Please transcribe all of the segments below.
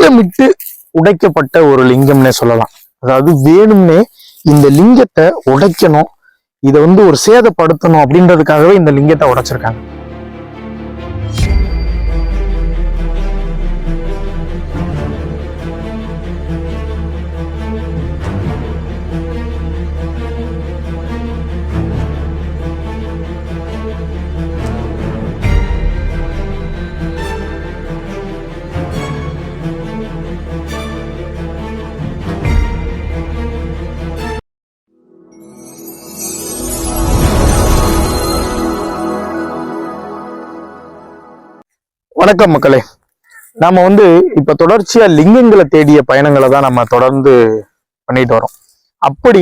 திட்டமிட்டு உடைக்கப்பட்ட ஒரு லிங்கம்னே சொல்லலாம். அதாவது வேணும்னே இந்த லிங்கத்தை உடைக்கணும். இதை வந்து ஒரு சேதப்படுத்தணும் அப்படின்றதுக்காகவே இந்த லிங்கத்தை உடைச்சிருக்காங்க. வணக்கம் மக்களே. நாம வந்து இப்ப தொடர்ச்சியா லிங்கங்களை தேடிய பயணங்களை தான் நம்ம தொடர்ந்து பண்ணிட்டு வரோம். அப்படி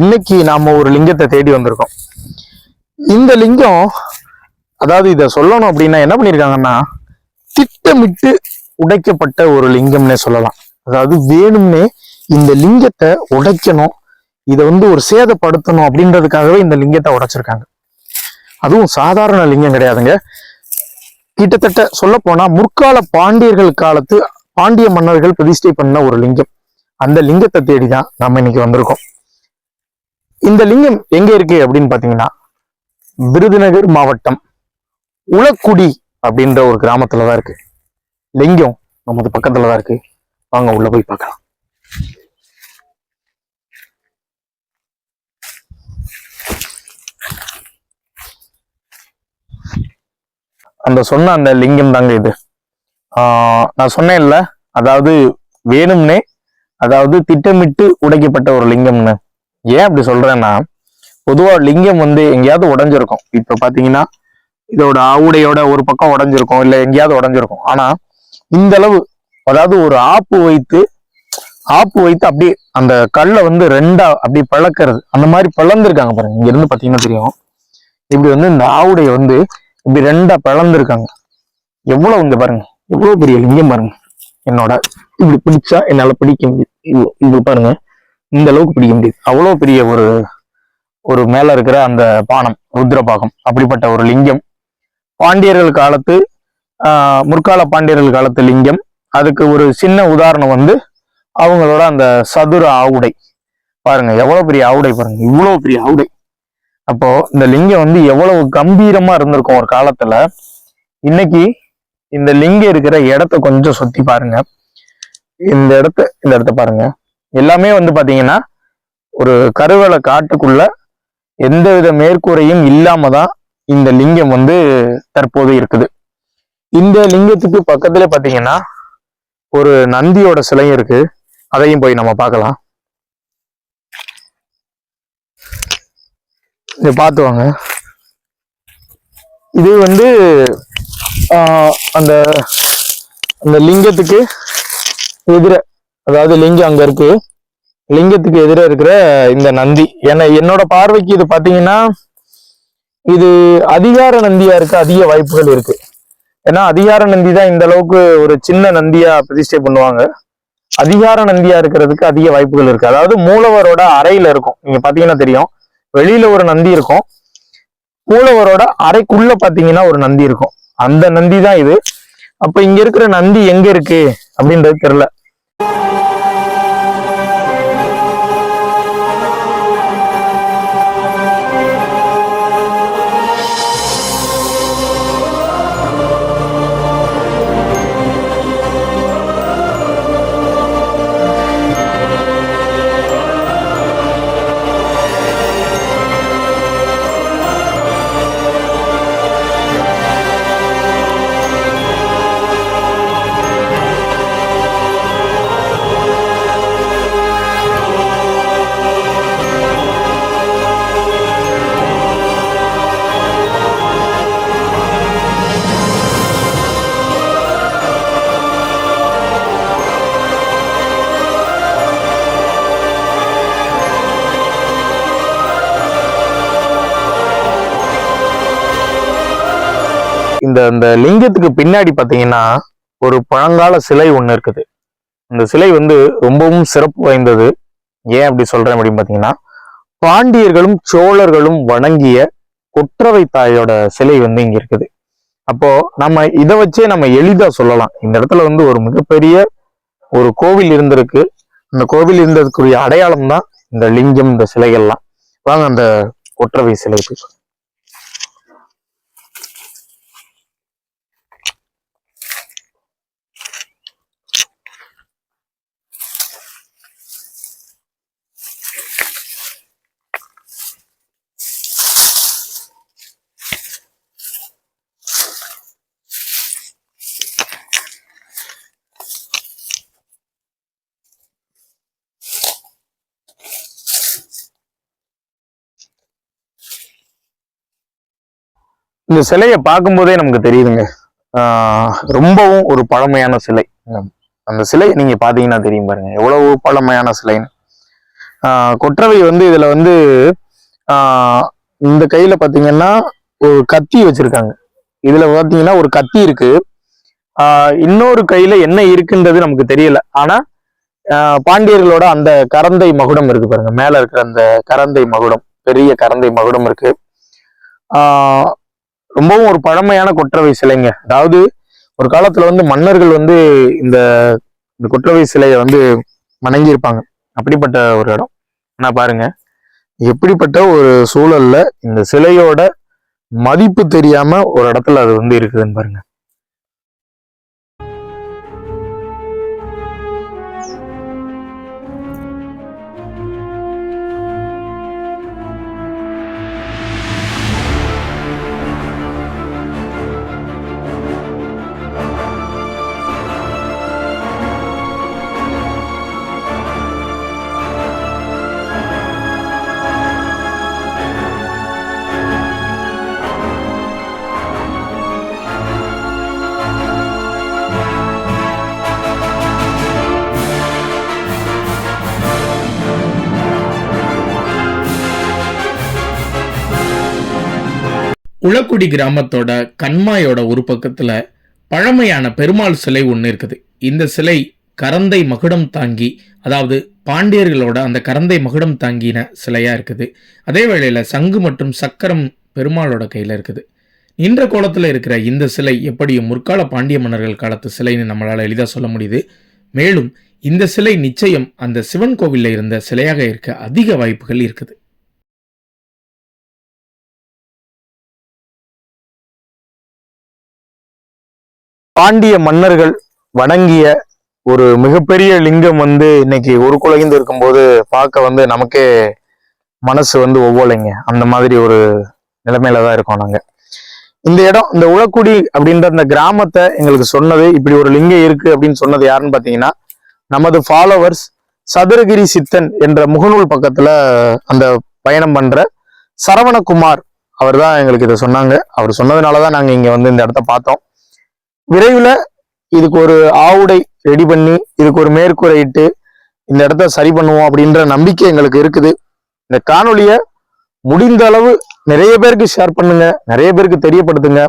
இன்னைக்கு நாம ஒரு லிங்கத்தை தேடி வந்திருக்கோம். இந்த லிங்கம் அதாவது இத சொல்லணும் அப்படின்னா என்ன பண்ணிருக்காங்கன்னா திட்டமிட்டு உடைக்கப்பட்ட ஒரு லிங்கம்னே சொல்லலாம். அதாவது வேணும்னே இந்த லிங்கத்தை உடைக்கணும். இதை வந்து ஒரு சேதப்படுத்தணும் அப்படின்றதுக்காகவே இந்த லிங்கத்தை உடைச்சிருக்காங்க. அதுவும் சாதாரண லிங்கம் கிடையாதுங்க. கிட்டத்தட்ட சொல்ல போனா முற்கால பாண்டியர்கள் காலத்து பாண்டிய மன்னர்கள் பிரதிஷ்டை பண்ண ஒரு லிங்கம். அந்த லிங்கத்தை தேடிதான் நாம நம்ம இன்னைக்கு வந்திருக்கோம். இந்த லிங்கம் எங்க இருக்கு அப்படின்னு பாத்தீங்கன்னா விருதுநகர் மாவட்டம் உளக்குடி அப்படின்ற ஒரு கிராமத்துலதான் இருக்கு. லிங்கம் நமது பக்கத்துலதான் இருக்கு. வாங்க உள்ள போய் பார்க்கலாம். அந்த சொன்ன அந்த லிங்கம் தாங்க இது. நான் சொன்னேன்ல அதாவது வேணும்னே அதாவது திட்டமிட்டு உடைக்கப்பட்ட ஒரு லிங்கம்னு. ஏன் அப்படி சொல்றேன்னா பொதுவா லிங்கம் வந்து எங்கேயாவது உடஞ்சிருக்கும். இப்ப பாத்தீங்கன்னா இதோட ஆவுடையோட ஒரு பக்கம் உடஞ்சிருக்கும் இல்ல எங்கேயாவது உடஞ்சிருக்கும். ஆனா இந்த அளவு அதாவது ஒரு ஆப்பு வைத்து ஆப்பு வைத்து அப்படியே அந்த கல்லை வந்து ரெண்டா அப்படி பழக்கிறது அந்த மாதிரி பழந்திருக்காங்க பாருங்க. இங்க இருந்து பாத்தீங்கன்னா தெரியும். இப்படி வந்து இந்த ஆவுடைய வந்து இப்படி ரெண்டா பிளந்துருக்காங்க. எவ்வளவு இங்க பாருங்க. எவ்வளவு பெரிய லிங்கம் பாருங்க. என்னோட இப்படி பிடிச்சா என்னால பிடிக்க முடியுது இப்படி பாருங்க. இந்த அளவுக்கு பிடிக்க முடியுது. அவ்வளவு பெரிய ஒரு ஒரு மேல இருக்கிற அந்த பானம் ருத்ரபாகம் அப்படிப்பட்ட ஒரு லிங்கம். பாண்டியர்கள் காலத்து ஆஹ் முற்கால பாண்டியர்கள் காலத்து லிங்கம். அதுக்கு ஒரு சின்ன உதாரணம் வந்து அவங்களோட அந்த சதுர ஆவுடை. பாருங்க எவ்வளவு பெரிய ஆவுடை பாருங்க. இவ்வளவு பெரிய ஆவுடை. அப்போ இந்த லிங்கம் வந்து எவ்வளவு கம்பீரமா இருந்திருக்கும் ஒரு காலத்துல? இன்னைக்கு இந்த லிங்கம் இருக்கிற இடத்த கொஞ்சம் சுத்தி பாருங்க. இந்த இடத்த இந்த இடத்த பாருங்க. எல்லாமே வந்து பாத்தீங்கன்னா ஒரு கருவளை காட்டுக்குள்ள எந்தவித மேற்கூரையும் இல்லாம தான் இந்த லிங்கம் வந்து தற்போது இருக்குது. இந்த லிங்கத்துக்கு பக்கத்துல பாத்தீங்கன்னா ஒரு நந்தியோட சிலையும் இருக்கு. அதையும் போய் நம்ம பார்க்கலாம். இதை பார்த்து வாங்க. இது வந்து அந்த அந்த லிங்கத்துக்கு எதிர அதாவது லிங்கம் அங்க இருக்கு. லிங்கத்துக்கு எதிர இருக்கிற இந்த நந்தி. ஏன்னா என்னோட பார்வைக்கு இது பாத்தீங்கன்னா இது அதிகார நந்தியா இருக்க அதிக வாய்ப்புகள் இருக்கு. ஏன்னா அதிகார நந்தி தான் இந்த அளவுக்கு ஒரு சின்ன நந்தியா பிரதிஷ்டை பண்ணுவாங்க. அதிகார நந்தியா இருக்கிறதுக்கு அதிக வாய்ப்புகள் இருக்கு. அதாவது மூலவரோட அறையில இருக்கும். நீங்க பாத்தீங்கன்னா தெரியும். வெளியில ஒரு நந்தி இருக்கும். மூலவரோட அறைக்குள்ள பாத்தீங்கன்னா ஒரு நந்தி இருக்கும். அந்த நந்தி தான் இது. அப்ப இங்க இருக்கிற நந்தி எங்க இருக்கு? அப்படின்றது தெரியல. இந்த இந்த லிங்கத்துக்கு பின்னாடி பார்த்தீங்கன்னா ஒரு பழங்கால சிலை ஒன்று இருக்குது. இந்த சிலை வந்து ரொம்பவும் சிறப்பு வாய்ந்தது. ஏன் அப்படி சொல்றேன் அப்படின்னு பார்த்தீங்கன்னா பாண்டியர்களும் சோழர்களும் வணங்கிய கொற்றவை தாயோட சிலை வந்து இங்க இருக்குது. அப்போ நம்ம இதை வச்சே நம்ம எளிதா சொல்லலாம். இந்த இடத்துல வந்து ஒரு மிகப்பெரிய ஒரு கோவில் இருந்திருக்கு. அந்த கோவில் இருந்ததுக்குரிய அடையாளம் தான் இந்த லிங்கம் இந்த சிலைகள்லாம். வாங்க அந்த ஒற்றவை சிலை இந்த சிலையை பார்க்கும்போதே நமக்கு தெரியுதுங்க. ரொம்பவும் ஒரு பழமையான சிலை. அந்த சிலை நீங்க பாத்தீங்கன்னா தெரியும் பாருங்க. எவ்வளவு பழமையான சிலைன்னு. ஆஹ் கொற்றவை வந்து இதுல வந்து ஆஹ் இந்த கையில பாத்தீங்கன்னா ஒரு கத்தி வச்சிருக்காங்க. இதுல பாத்தீங்கன்னா ஒரு கத்தி இருக்கு. ஆஹ் இன்னொரு கையில என்ன இருக்குன்றது நமக்கு தெரியல. ஆனா ஆஹ் பாண்டியர்களோட அந்த கரந்தை மகுடம் இருக்கு பாருங்க. மேல இருக்கிற அந்த கரந்தை மகுடம் பெரிய கரந்தை மகுடம் இருக்கு. ஆஹ் ரொம்பவும் ஒரு பழமையான கொற்றவை சிலைங்க. அதாவது ஒரு காலத்துல வந்து மன்னர்கள் வந்து இந்த இந்த கொற்றவை சிலையை வந்து வணங்கியிருப்பாங்க. அப்படிப்பட்ட ஒரு இடம். ஆனா பாருங்க எப்படிப்பட்ட ஒரு சூழல்ல இந்த சிலையோட மதிப்பு தெரியாம ஒரு இடத்துல அது வந்து இருக்குதுன்னு பாருங்க. உளக்குடி கிராமத்தோட கண்மாயோட ஒரு பக்கத்தில் பழமையான பெருமாள் சிலை ஒன்று இருக்குது. இந்த சிலை கரந்தை மகுடம் தாங்கி அதாவது பாண்டியர்களோட அந்த கரந்தை மகுடம் தாங்கின சிலையாக இருக்குது. அதே வேளையில் சங்கு மற்றும் சக்கரம் பெருமாளோட கையில் இருக்குது. நின்ற கோலத்தில் இருக்கிற இந்த சிலை எப்படியும் முற்கால பாண்டிய மன்னர்கள் காலத்து சிலைன்னு நம்மளால் எளிதாக சொல்ல முடியுது. மேலும் இந்த சிலை நிச்சயம் அந்த சிவன் கோவிலில் இருந்த சிலையாக இருக்க அதிக வாய்ப்புகள் இருக்குது. பாண்டிய மன்னர்கள் வணங்கிய ஒரு மிகப்பெரிய லிங்கம் வந்து இன்னைக்கு ஒரு குலைந்து இருக்கும்போது பார்க்க வந்து நமக்கே மனசு வந்து ஒவ்வொலைங்க. அந்த மாதிரி ஒரு நிலைமையில தான் இருக்கோம் நாங்க. இந்த இடம் இந்த உலக்குடி அப்படின்ற அந்த கிராமத்தை எங்களுக்கு சொன்னது இப்படி ஒரு லிங்கம் இருக்கு அப்படின்னு சொன்னது யாருன்னு பாத்தீங்கன்னா நமது ஃபாலோவர்ஸ் சதுரகிரி சித்தன் என்ற முகநூல் பக்கத்துல அந்த பயணம் பண்ற சரவணகுமார் அவர் தான் எங்களுக்கு இதை சொன்னாங்க. அவர் சொன்னதுனாலதான் நாங்கள் இங்க வந்து இந்த இடத்த பார்த்தோம். விரைவில் இதுக்கு ஒரு ஆவுடை ரெடி பண்ணி இதுக்கு ஒரு மேற்கூரையிட்டு இந்த இடத்த சரி பண்ணுவோம் அப்படின்ற நம்பிக்கை எங்களுக்கு இருக்குது. இந்த காணொலியை முடிந்த அளவு நிறைய பேருக்கு ஷேர் பண்ணுங்க நிறைய பேருக்கு தெரியப்படுத்துங்க.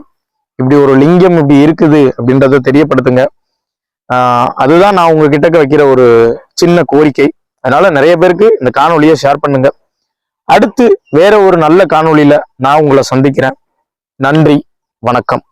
இப்படி ஒரு லிங்கம் இப்படி இருக்குது அப்படின்றத தெரியப்படுத்துங்க. அதுதான் நான் உங்ககிட்ட வைக்கிற ஒரு சின்ன கோரிக்கை. அதனால நிறைய பேருக்கு இந்த காணொலியை ஷேர் பண்ணுங்க. அடுத்து வேற ஒரு நல்ல காணொலியில நான் உங்களை சந்திக்கிறேன். நன்றி வணக்கம்.